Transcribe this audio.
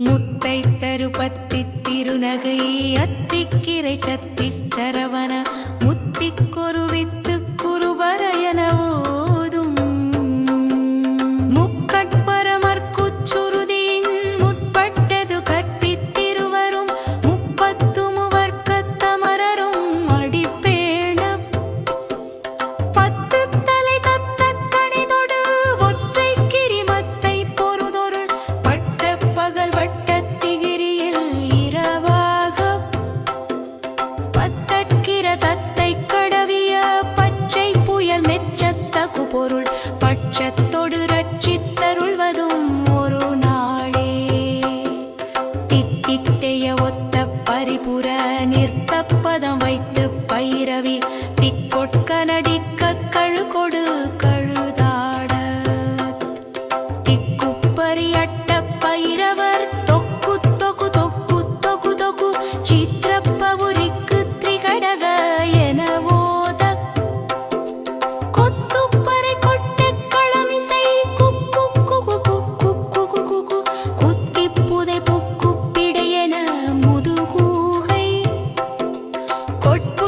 முத்தை தருபத்தி திருநகை அத்திக்கிரை சத்திச்சரவன முத்திக்கொருவித்து பொருள் பட்சத்தொடு ரட்சித்தருள்வதும் ஒரு நாளே. தித்தித்தைய ஒத்த பரிபுற நிற்க பதம் வைத்து பைரவி திக்கொட்க நடிக்க கழுகொடு கழுதாட. திக்குப்பறி அட்ட பைரவர் தொக்கு தொகு தொக்கு தொகு தொகு சித்திர ಕೊಟ್ಟು